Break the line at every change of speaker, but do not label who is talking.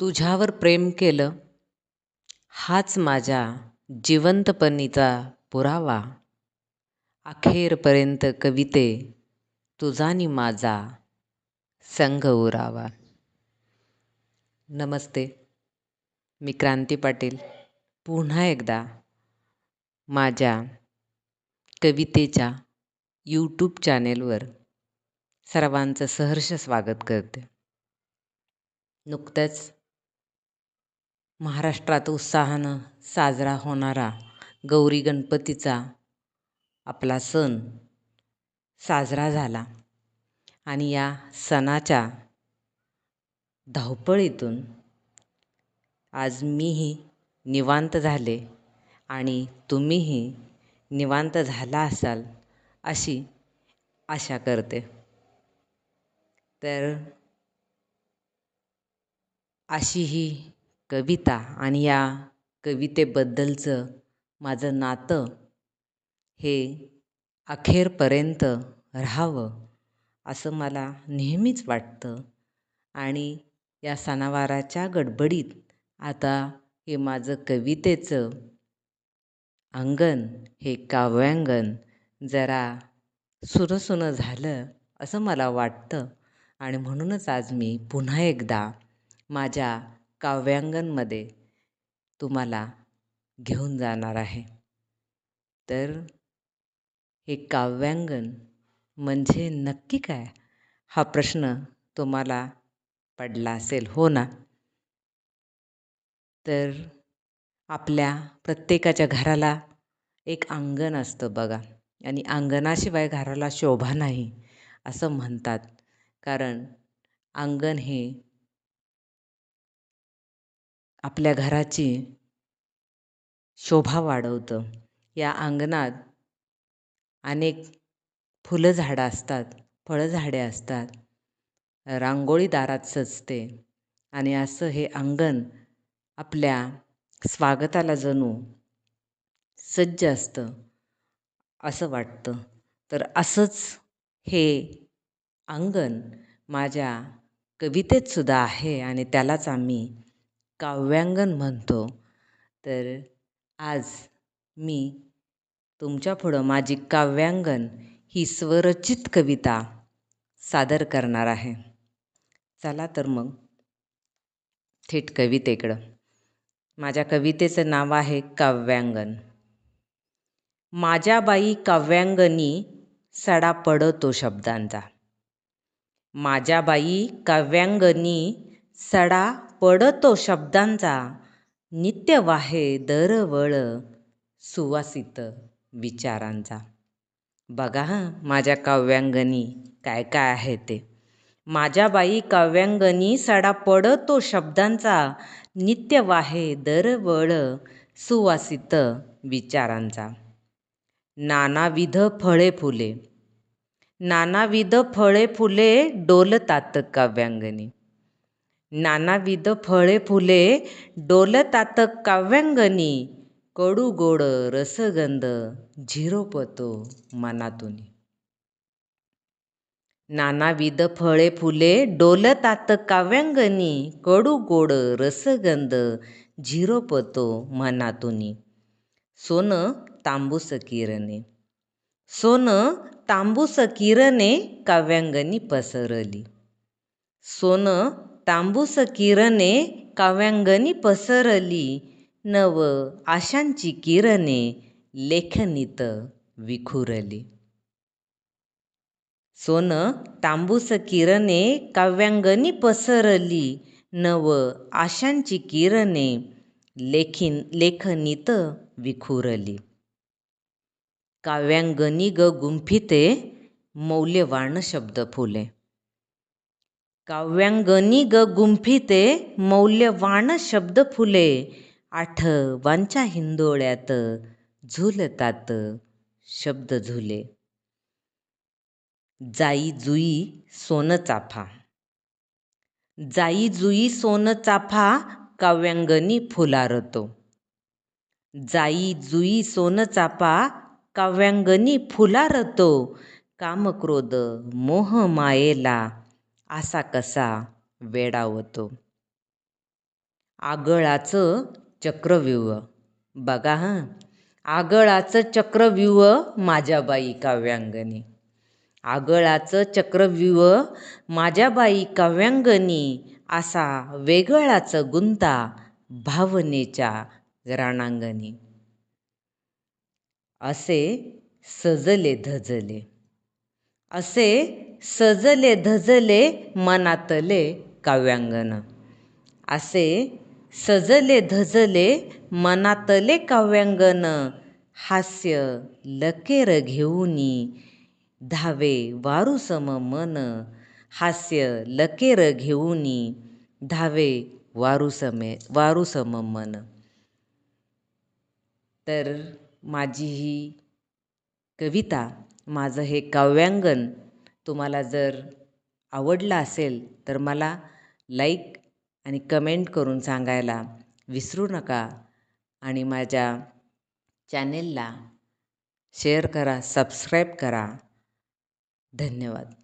तुझ्यावर प्रेम केलं हाच माझ्या जिवंतपणीचा पुरावा. अखेरपर्यंत कविते तुझानी माझा संघ उरावा. नमस्ते मी क्रांती पाटील. पुन्हा एकदा माझ्या कवितेच्या यूट्यूब चॅनेलवर सर्वांचं सहर्ष स्वागत करते. नुकतंच महाराष्ट्रात उत्साहानं साजरा होणारा गौरी गणपतीचा आपला सण साजरा झाला. आणि या सणाच्या धावपळीतून आज मीही निवांत झाले आणि तुम्हीही निवांत झाला असाल अशी आशा करते. तर अशी ही कविता आणि या कवितेबद्दलचं माझं नातं हे अखेरपर्यंत राहावं असं मला नेहमीच वाटतं. आणि या सणावाराच्या गडबडीत आता हे माझं कवितेचं अंगण हे काव्यांगण जरा सुरसुनं झालं असं मला वाटतं. आणि म्हणूनच आज मी पुन्हा एकदा माझ्या काव्यांगणमध्ये तुम्हाला घेऊन जाणार आहे. तर हे काव्यांगण म्हणजे नक्की काय? हा प्रश्न तुम्हाला पडला असेल हो ना? तर आपल्या प्रत्येकाच्या घराला एक अंगण असतं बघा. आणि अंगणाशिवाय घराला शोभा नाही असं म्हणतात. कारण अंगण हे आपल्या घराची शोभा वाढवतं. या अंगणात अनेक फुलं झाडं असतात फळझाडे असतात. रांगोळी दारात सजते आणि असं हे अंगण आपल्या स्वागताला जणू सज्ज असतं असं वाटतं. तर असंच हे अंगण माझ्या कवितेतसुद्धा आहे आणि त्यालाच आम्ही काव्यांगण म्हणतो. तर आज मी तुमच्यापुढं माझी काव्यांगण ही स्वरचित कविता सादर करणार आहे. चला तर मग थेट कवितेकडं. माझ्या कवितेचं नाव आहे काव्यांगण. माझ्या बाई काव्यांगणी सडा पडतो शब्दांचा. माझ्या बाई काव्यांगणी सडा पडतो शब्दांचा नित्य वाहे दरवळ सुवासित विचारांचा. बघा माझ्या काव्यांगणी काय काय आहे ते. माझ्या बाई काव्यांगणी सडा पडतो शब्दांचा नित्य वाहे दरवळ सुवासित विचारांचा. नानाविध फळे फुले. नानाविध फळे फुले डोलतात काव्यांगणी नानाविध फळे फुले डोलतात काव्यांगणी कडू गोड रसगंध झिरोपतो मनातून. नानाविध फळे फुले डोलतात काव्यांगणी कडू गोड रसगंध झिरोपतो मनातून. सोन तांबूस किरणे सोन तांबूस किरणे काव्यांगणी पसरली. सोन तांबूस किरणे काव्यांगणी पसरली नव आशांची किरणे लेखनीत विखुरली. सोन तांबूस किरणे काव्यांगणी पसरली नव आशांची किरणे लेखीन लेखनीत विखुरली. काव्यांगणी ग गुंफिते मौल्यवान शब्द फुले. काव्यांगनी ग गुंफिते मौल्यवान शब्द फुले आठवांच्या हिंदोळ्यात झुलतात शब्द झुले. जाई जुई सोन चाफा. जाई जुई सोन चाफा काव्यांगनी फुलारतो. जाई जुई सोन चाफा काव्यांगनी फुलारतो. कामक्रोध मोह मायेला असा कसा वेडावतो आगळाचं चक्रव्यूह. बघा हां. आगळाचं चक्रव्यूह माझ्या बाई काव्यांगणी आगळाचं चक्रव्यूह माझ्या बाई काव्यांगणी असा वेगळाच गुंता भावनेच्या राणांगणी असे सजले धजले. असे सजले धजले मनातले काव्यांगण. असे सजले धजले मनातले काव्यांगण. हास्य लकेर घेऊनी धावे वारुसम मन. हास्य लकेर घेऊनी धावे वारुसमे वारुसम मन. तर माझी ही कविता माझं हे काव्यांगण तुम्हाला जर आवडलं असेल तर मला लाईक आणि कमेंट करून सांगायला विसरू नका आणि माझ्या चॅनेलला शेअर करा सबस्क्राईब करा. धन्यवाद.